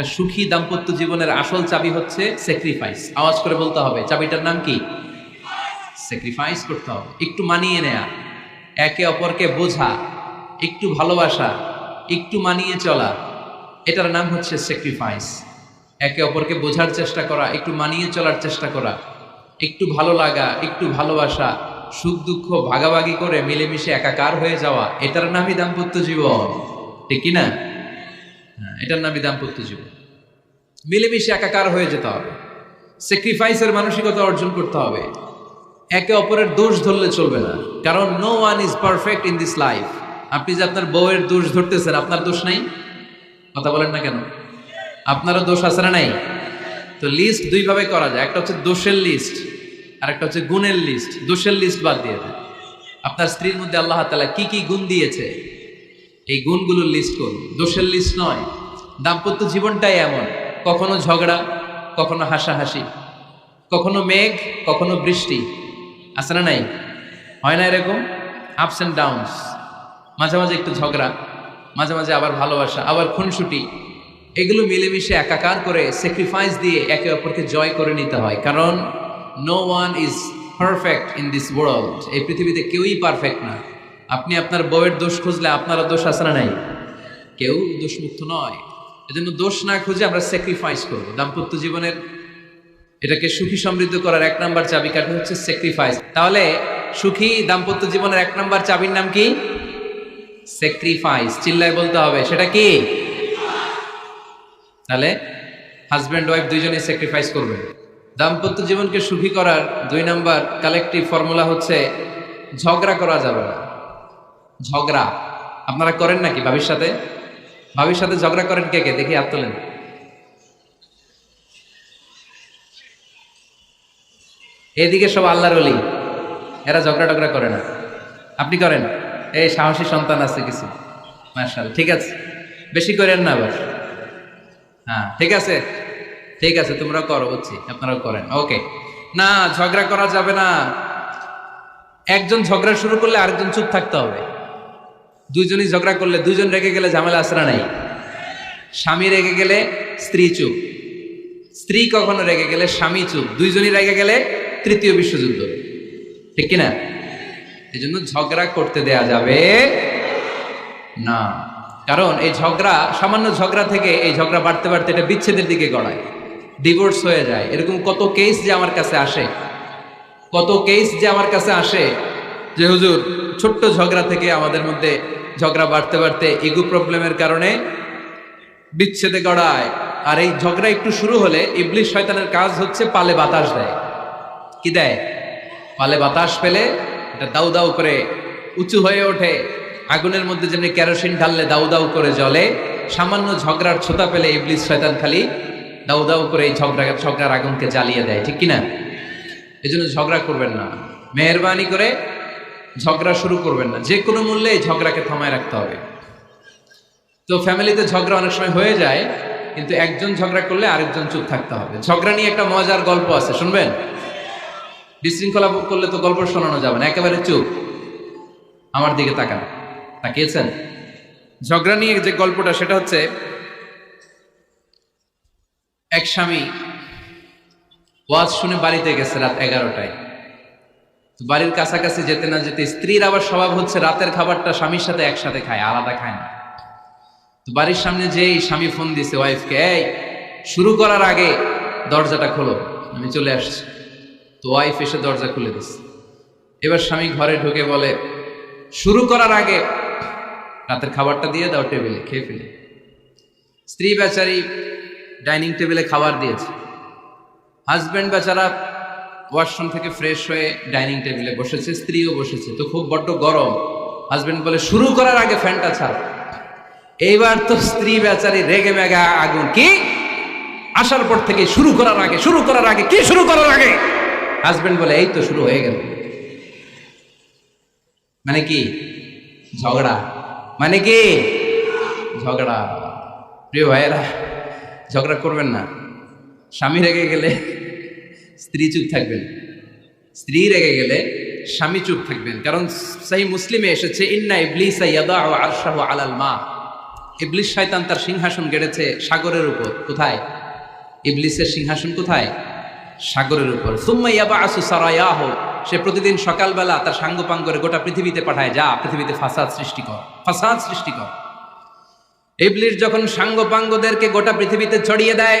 একটা সুখী দাম্পত্য জীবনের আসল চাবি হচ্ছে স্যাক্রিফাইস আওয়াজ করে বলতে হবে, চাবিটার নাম কি? স্যাক্রিফাইস করতে হবে, একটু মানিয়ে নেয়া, একে অপরকে বোঝা, একটু ভালোবাসা, একটু মানিয়ে চলা, এটার নাম হচ্ছে স্যাক্রিফাইস একে অপরকে বোঝার চেষ্টা করা, একটু মানিয়ে চলার চেষ্টা করা, একটু ভালো লাগা, একটু ভালোবাসা, সুখ দুঃখ ভাগাভাগি করে মিলেমিশে একাকার হয়ে যাওয়া, এটার নামই দাম্পত্য জীবন। ঠিক না? এটার নামই দাম্পত্য জীবন। মিলেমিশে একাকার হয়ে যেতে হবে। স্যাক্রিফাইসের মানসিকতা অর্জন করতে হবে। একে অপরের দোষ ধরলে চলবে না। কারণ no one is perfect in this life আপনি যে আপনার বউয়ের দোষ ধরতেছেন, আপনার দোষ নাই? কথা বলেন না কেন? আপনারও দোষ আছে না নাই? তো লিস্ট দুইভাবে করা যায়। একটা হচ্ছে দোষের লিস্ট আর একটা হচ্ছে গুণের লিস্ট দোষের লিস্ট বাদ দিয়ে দেয় আপনার স্ত্রীর মধ্যে আল্লাহ তালা কি কি গুণ দিয়েছে? এই গুণগুলোর লিস্ট করুন দোষের লিস্ট নয়। দাম্পত্য জীবনটাই এমন। কখনো ঝগড়া, কখনো হাসাহাসি, কখনো মেঘ, কখনো বৃষ্টি। আছে না নাই? হয় না এরকম? আপস অ্যান্ড ডাউনস মাঝে মাঝে একটু ঝগড়া, মাঝে মাঝে আবার ভালোবাসা, আবার খুনসুটি। এগুলো মিলেমিশে একাকার করে স্যাক্রিফাইস দিয়ে একে অপরকে জয় করে নিতে হয়। কারণ no one is perfect in this world এই পৃথিবীতে কেউই পারফেক্ট না। আপনি আপনার বউয়ের দোষ খুঁজলে আপনারও দোষ আছে না নাই? কেউ দোষমুক্ত নয়। এজন্য দোষ না খুঁজে আমরা স্যাক্রিফাইস করব। দাম্পত্য জীবনের এটাকে সুখী সমৃদ্ধ করার এক নাম্বার চাবিকাঠি হচ্ছে স্যাক্রিফাইস তাহলে সুখী দাম্পত্য জীবনের এক নাম্বার চাবির নাম কি? স্যাক্রিফাইস চিল্লায় বলতে হবে। সেটা কি? তাহলে হাজব্যান্ড ওয়াইফ দুইজনেই স্যাক্রিফাইস করবেন দাম্পত্য জীবনকে সুখী করার দুই নাম্বার কালেকটিভ ফর্মুলা হচ্ছে ঝগড়া করা যাবে না। ঝগড়া। আপনারা করেন নাকি ভাবির সাথে? ভাবির সাথে ঝগড়া করেন কে কে? দেখি হাত এদিকে সব আল্লাহর অলি এরা ঝগড়া টগড়া করে না। আপনি করেন। এই সাহসী সন্তান আছে কিছু। মার্শাল ঠিক আছে। বেশি করেন না আবার। হ্যাঁ ঠিক আছে। ঠিক আছে তোমরা করো, বুঝছি। আপনারাও করেন। ওকে। না, ঝগড়া করা যাবে না। একজন ঝগড়া শুরু করলে আরেকজন চুপ থাকতে হবে। দুইজনই ঝগড়া করলে দুজন রেগে গেলে ঝামেলা আসরা নাই। স্বামী রেগে গেলে স্ত্রী চুপ। স্ত্রী কখনো রেগে গেলে স্বামী চুপ। দুইজনই রেগে গেলে তৃতীয় বিশ্বযুদ্ধ। ঠিক কিনা? এই জন্য ঝগড়া করতে দেয়া যাবে না। কারণ এই ঝগড়া, সামান্য ঝগড়া থেকে এই ঝগড়া বাড়তে বাড়তে এটা বিচ্ছেদের দিকে গড়ায়। ডিভোর্স হয়ে যায়। এরকম কত কেস যে আমার কাছে আসে। কত কেস যে আমার কাছে আসে যে হুজুর, ছোট্ট ঝগড়া থেকে আমাদের মধ্যে ঝগড়া বাড়তে বাড়তে ইগু প্রবলেমের কারণে বিচ্ছেদে গড়ায়। আর এই ঝগড়া একটু শুরু হলে ইবলিশ শয়তানের কাজ হচ্ছে পালে বাতাস দেয়। কি দেয়? পালে বাতাস পেলে এটা দাউ দাউ করে উঁচু হয়ে ওঠে। আগুনের মধ্যে যেমনি কেরোসিন ঢাললে দাউ দাউ করে জ্বলে, সামান্য ঝগড়ার ছোতা পেলে ইবলিশ শয়তান খালি দাউ দাউ করে এই ঝগড়া, ঝগড়ার আগুনকে জ্বালিয়ে দেয়, ঠিক কিনা? এই জন্য ঝগড়া করবেন না। মেহরবানি করে ঝগড়া শুরু করবেন না। যে কোনো মূল্যে এই ঝগড়াকে থামায় রাখতে হবে। তো ফ্যামিলিতে ঝগড়া অনেক সময় হয়ে যায়, কিন্তু একজন ঝগড়া করলে আরেকজন চুপ থাকতে হবে। ঝগড়া নিয়ে একটা মজার গল্প আছে, শুনবেন? বিশৃঙ্খলা করলে তো গল্প শোনানো যাবে না, একেবারে চুপ। আমার দিকে তাকান। তাকিয়েছেন? ঝগড়া নিয়ে যে গল্পটা, সেটা হচ্ছে এক স্বামী ওয়াজ শুনে বাড়িতে গেছে রাত এগারোটায়। বাড়ির কাছাকাছি যেতে না যেতে স্ত্রীর আবার স্বভাব হচ্ছে রাতের খাবারটা স্বামীর সাথে একসাথে খায়, আলাদা খায় না। তো বাড়ির সামনে যেই স্বামী ফোন দিছে ওয়াইফকে এই, শুরু করার আগে দরজাটা খোলো, আমি চলে আসছি। তো ওয়াইফ এসে দরজা খুলে দিছে। এবার স্বামী ঘরে ঢুকে বলে, শুরু করার আগে রাতের খাবারটা দিয়ে দাও টেবিলে, খেয়ে ফেলে। স্ত্রী বেচারি ডাইনিং টেবিলে খাবার দিয়েছে। হাজব্যান্ড বেচারা ওয়াশরুম থেকে ফ্রেশ হয়ে ডাইনিং টেবিলে বসেছে, স্ত্রীও বসেছে। তো খুব বড্ড গরম। হাজব্যান্ড বলে, শুরু করার আগে ফ্যানটা ছাড়। এইবার তো স্ত্রী বেচারি রেগে মেগা আগুন। কি? আসার পর থেকে শুরু করার আগে, শুরু করার আগে, কি শুরু করার আগে? হাজবেন্ড বলে, এই তো শুরু হয়ে গেল। মানে কি? ঝগড়া। মানে কি? ঝগড়া। প্রিয় ভাইয়েরা, ঝগড়া করবেন না। স্বামী রেগে গেলে স্ত্রী চুপ থাকবেন। স্ত্রী রেগে গেলে স্বামী চুপ থাকবেন। কারণ সেই মুসলিমে এসেছে, ইন্না ইবলিস আরশাহু আলাল মা। ইবলিস শয়তান তার সিংহাসন গেড়েছে সাগরের উপর। কোথায়? ইবলিসের সিংহাসন কোথায়? সাগরের উপর। সুম্মা ইয়াবা আসু সারায়াহ। সে প্রতিদিন সকালবেলা তার সাঙ্গপাঙ্গ করে গোটা পৃথিবীতে পাঠায়, যা, পৃথিবীতে ফাসাদ সৃষ্টি কর, ফাসাদ সৃষ্টি কর। ইবলিস যখন সাঙ্গপাঙ্গদেরকে গোটা পৃথিবীতে ছড়িয়ে দেয়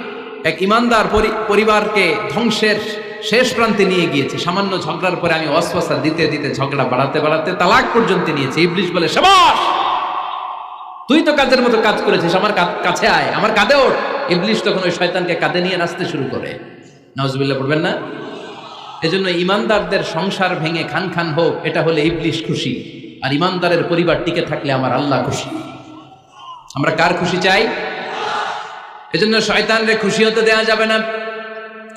এক ইমানদার পরি- পরিবারকে ধ্বংসের শেষ প্রান্তে নিয়ে গিয়েছি। সামান্য ঝগড়ার পরে আমি অস্পস্তা দিতে দিতে ঝগড়া বাড়াতে বাড়াতে তালাক পর্যন্ত নিয়েছি। ইবলিশ বলে, সাবাস! তুই তো কাজের মতো কাজ করেছিস, আমার কাছে আয়, আমার কাঁধে ওঠ। ইবলিশ তখন ওই শয়তানকে কাঁধে নিয়ে নাচতে শুরু করে। নজবিল্লা পড়বেন না? এজন্য ইমানদারদের সংসার ভেঙে খান খান হোক, এটা হলে ইবলিশ খুশি। আর ইমানদারের পরিবার টিকে থাকলে আমার আল্লাহ খুশি। আমরা কার খুশি চাই? এজন্য শয়তানরে খুশি হতে দেওয়া যাবে না।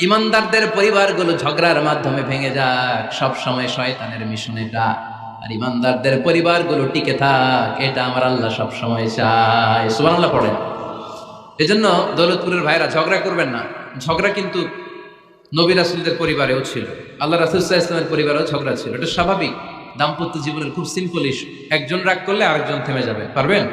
ইমানদারদের পরিবারগুলো ঝগড়ার মাধ্যমে ভেঙে যাক। সব সময় শয়তানের মিশন এটা আর ইমানদারদের পরিবারগুলো টিকে থাক। এটা আমার আল্লাহ সব সময় চায়। সুবহানাল্লাহ পড়েন। এজন্য দৌলতপুরের ভাইরা ঝগড়া করবেন না। ঝগড়া কিন্তু নবী রাসুলদের পরিবারেও ছিল। আল্লাহ রাসুল ইসলামের পরিবারেও ঝগড়া ছিল। এটা স্বাভাবিক। দাম্পত্য জীবনের খুব সিম্পল ইস্যু একজন রাগ করলে আরেকজন থেমে যাবে। পারবেন?